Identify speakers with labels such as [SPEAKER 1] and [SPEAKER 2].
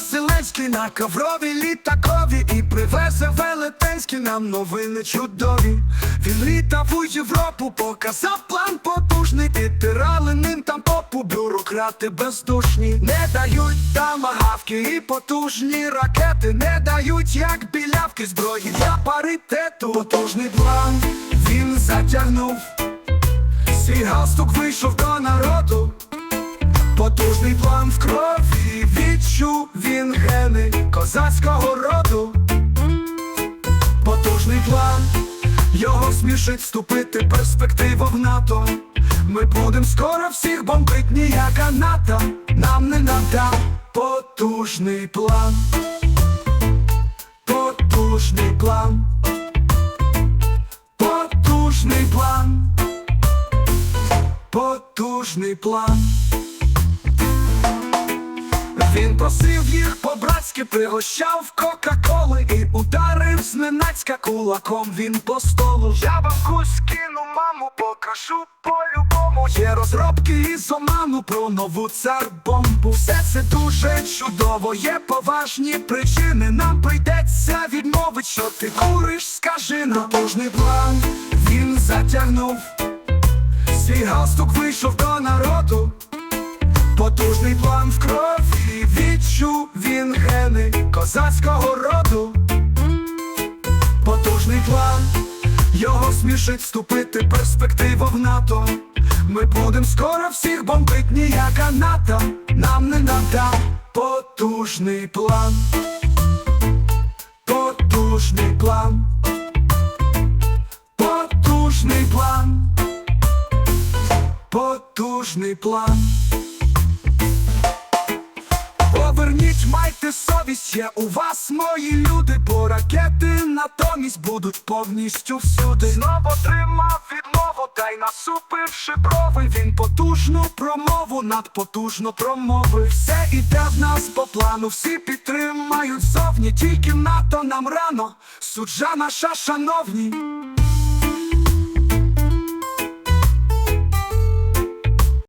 [SPEAKER 1] ракети на коврові літакові І привезе велетенські нам новини чудові. Він літав у Європу, показав план потужний Підтирали ним там попу. Бюрократи бездушні Не дають тамагавки і потужні ракети Не дають як білявки зброї для паритету. Потужний план він затягнув. Свій галстук вийшов до народу. Потужний план в крові козацького роду. Потужний план, його смішить вступити перспектива в НАТО. Ми будем скоро всіх бомбить ніяка НАТО Нам не надав потужний план. Потужний план. Потужний план. Потужний план. Він просив їх по-братськи, пригощав Кока-Коли І ударив зненацька кулаком. Він по столу Я вам кусь кину, маму, покажу по-любому Є розробки із оману про нову цар-бомбу. Все це дуже чудово, є поважні причини. Нам прийдеться відмовить, що ти куриш, скажи нам Потужний план. Він затягнув Свій галстук вийшов до народу Потужний план в крові відчув він гени козацького роду. Потужний план, його смішить вступити перспектива в НАТО. Ми будем скоро всіх бомбить ніяка НАТО Нам не надав потужний план. Потужний план. Потужний план. Потужний план. Поверніть, майте совість, є у вас мої люди, бо ракети натомість будуть повністю всюди. Знову тримав відмову, та й насупивши брови, він потужну промову надпотужно промовив. Все іде в нас по плану, всі підтримають зовні, тільки НАТО нам рано, суджа наша шановні.